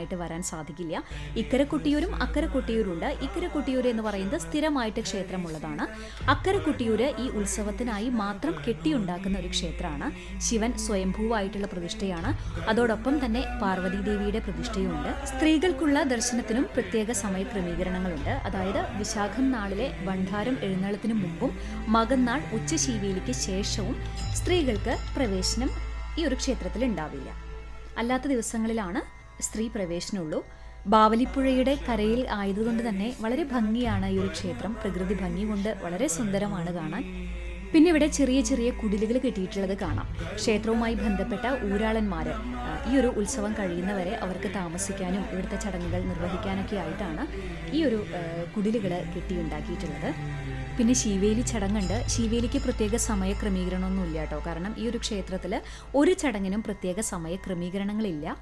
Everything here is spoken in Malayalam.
ആയിട്ട് വരാൻ സാധിക്കില്ല. ഇക്കര കൊട്ടിയൂരും അക്കര കൊട്ടിയൂരും ഉണ്ട് ഇക്കര കൊട്ടിയൂർ എന്ന് പറയുന്നത് സ്ഥിരമായിട്ട് ക്ഷേത്രമുള്ളതാണ്. അക്കര കൊട്ടിയൂര് ഈ ഉത്സവത്തിനായി മാത്രം കെട്ടിയുണ്ടാക്കുന്ന ഒരു ക്ഷേത്രമാണ്. ശിവൻ സ്വയംഭൂവായിട്ടുള്ള പ്രതിഷ്ഠയാണ്. അതോടൊപ്പം തന്നെ പാർവതി ദേവിയുടെ പ്രതിഷ്ഠയുമുണ്ട്. സ്ത്രീകൾക്കുള്ള ദർശനത്തിനും പ്രത്യേക സമയ ക്രമീകരണങ്ങളുണ്ട് അതായത് വിശാഖം നാളിലെ ഭണ്ഡാരം എഴുന്നള്ളത്തിനു മുമ്പും മകന്നാൾ ഉച്ചശീവേലിക്ക് ശേഷവും സ്ത്രീകൾക്ക് പ്രവേശനം ഈ ഒരു ക്ഷേത്രത്തിൽ ഉണ്ടാവില്ല അല്ലാത്ത ദിവസങ്ങളിലാണ് സ്ത്രീ പ്രവേശനമുള്ളൂ. ബാവലിപ്പുഴയുടെ കരയിൽ ആയതുകൊണ്ട് തന്നെ വളരെ ഭംഗിയാണ് ഈ ഒരു ക്ഷേത്രം. പ്രകൃതി ഭംഗി കൊണ്ട് വളരെ സുന്ദരമാണ് കാണാൻ. പിന്നെ ഇവിടെ ചെറിയ ചെറിയ കുടിലുകൾ കെട്ടിയിട്ടുള്ളത് കാണാം. ക്ഷേത്രവുമായി ബന്ധപ്പെട്ട ഊരാളന്മാർ ഈ ഒരു ഉത്സവം കഴിയുന്നവരെ അവർക്ക് താമസിക്കാനും ഇവിടുത്തെ ചടങ്ങുകൾ നിർവഹിക്കാനൊക്കെ ആയിട്ടാണ് ഈ ഒരു കുടിലുകൾ കെട്ടിയുണ്ടാക്കിയിട്ടുള്ളത്. പിന്നെ ശീവേലി ചടങ്ങുണ്ട്. ശീവേലിക്ക് പ്രത്യേക സമയ ക്രമീകരണമൊന്നുമില്ല കേട്ടോ. കാരണം ഈ ഒരു ക്ഷേത്രത്തിൽ ഒരു ചടങ്ങിനും പ്രത്യേക സമയ ക്രമീകരണങ്ങളില്ല